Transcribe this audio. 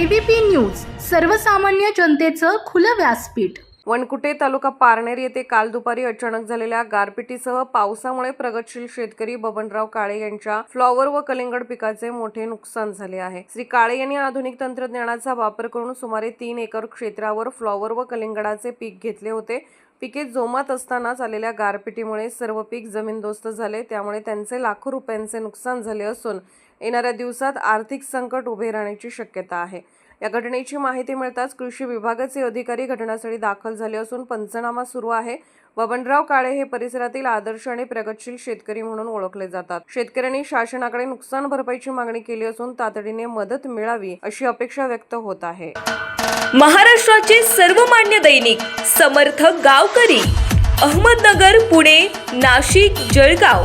ABP news सर्वसामान्य जनतेचं खुलं व्यासपीठ. वनकुटे तालुका पारनेर येथे काल दुपारी अचानक झालेल्या गारपिटीसह पावसामुळे प्रगतशील शेतकरी बबनराव काळे यांच्या फ्लॉवर व कलिंगड पिकाचे मोठे नुकसान झाले आहे. श्री काळे यांनी आधुनिक तंत्रज्ञानाचा वापर करून सुमारे तीन एकर क्षेत्रावर फ्लॉवर व कलिंगडाचे पीक घेतले होते. पिके जोमात असतानाच आलेल्या गारपिटीमुळे सर्व पीक जमीनदोस्त झाले. त्यामुळे त्यांचे लाखो रुपयांचे नुकसान झाले असून येणाऱ्या दिवसात आर्थिक संकट उभे राहण्याची शक्यता आहे. या घटनेची माहिती मिळताच कृषी विभागाचे अधिकारी घटनास्थळी दाखल झाले असून पंचनामा सुरू आहे. बबनराव काळे हे परिसरातील आदर्श आणि प्रगतशील शेतकरी म्हणून ओळखले जातात. शेतकऱ्यांनी शासनाकडे नुकसान भरपाईची मागणी केली असून तातडीने मदत मिळावी अशी अपेक्षा व्यक्त होत आहे. महाराष्ट्राचे सर्वमान्य दैनिक समर्थ गावकरी अहमदनगर पुणे नाशिक जळगाव.